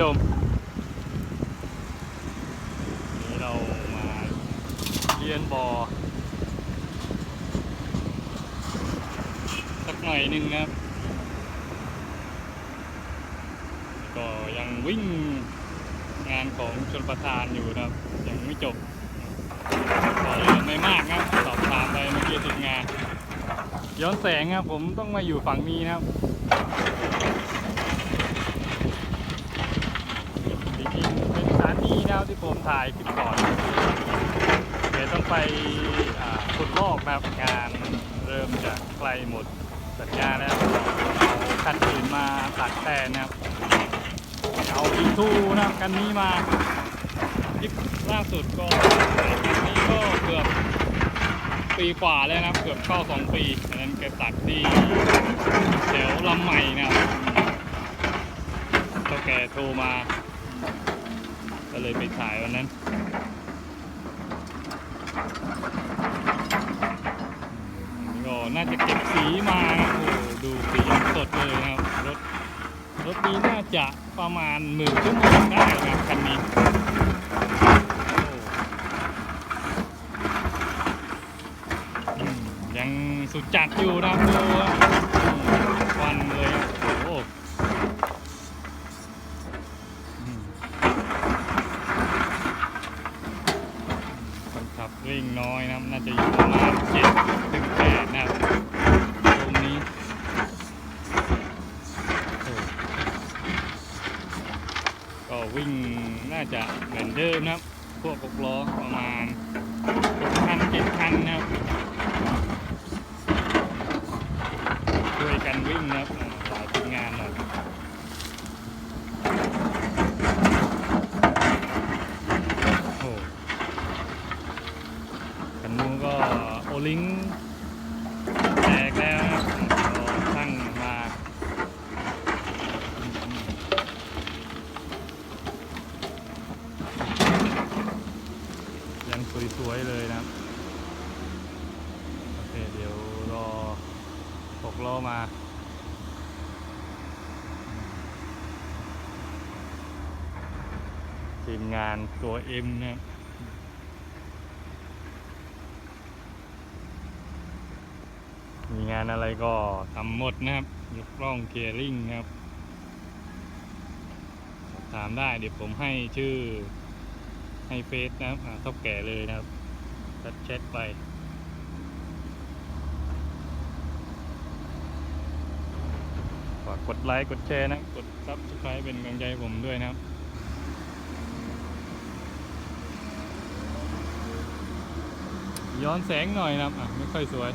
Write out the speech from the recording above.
ชมนี่เรามาเรียนบอสักหน่อยหนึ่งครับ ก็ยังวิ่งงานของชนประทานอยู่นะครับ ยังไม่จบก็ยังไม่มากนะสอบถามไปเมื่อกี้ถึงงาน ย้อนแสงครับผมต้องมาอยู่ฝั่งนี้นะครับจริงๆเป็นส ถานที่นะครับที่ผมถ่ายคลิปก่อนเดี๋ยวต้องไปขุดลอกนะครับงานเริ่มจะใกลหมดสัญญาแล้วคันอื่นมาตัดแทนนะครับเอาอีทูนะครับกันนี้มาคลิปล่าสุดก็นนี้ก็เกือบปีกว่าแล้วนะครับเกือบเข้าสองปีอันนั้นแกตัดที่แถวลำใหม่นะครับก็แกโทรมา ก็เลยไปถ่ายวันนั้น ก็น่าจะเก็บสีมาโอ้ดูสีสดเลยนะครับ รถ รถนี้น่าจะประมาณหมื่นชั่วโมงได้นะครับคันนี้ยังสุดจัดอยู่นะครับดูว่าอืมควันเลยอะโอ้โหอืมคนขับวิ่งน้อยนะครับน่าจะอยู่ประมาณเจ็ดถึงแปดนะครับตรงนี้โอ้ ก็วิ่งน่า จะเหมือนเดิมนะครับ พวกกกล้อประมาณคัน7คันนะครับช่วยกันวิ่งนะครับอ่าหลายทีมงานหน่อยโอ้โหคันนู้นก็โอลิงแตกแล้วนะครับก็ช่างมา ยังสวยๆเลยนะครับ โอเค เดี๋ยวรอหก ล้อมาทีมงานตัวเอ็มนะมีงานอะไรก็ทำหมดนะครับยกล่องเกียร์ลิงครับถามได้เดี๋ยวผมให้ชื่อให้เฟซนะครับอ่าท็อปแก่เลยนะครับทัดแชทไป ฝา กกดไลค์กดแชร์นะ กดซับสไครป์เป็นกำลังใจผมด้วยนะครับย้อนแสงหน่อยนะครับอะไม่ค่อยสวย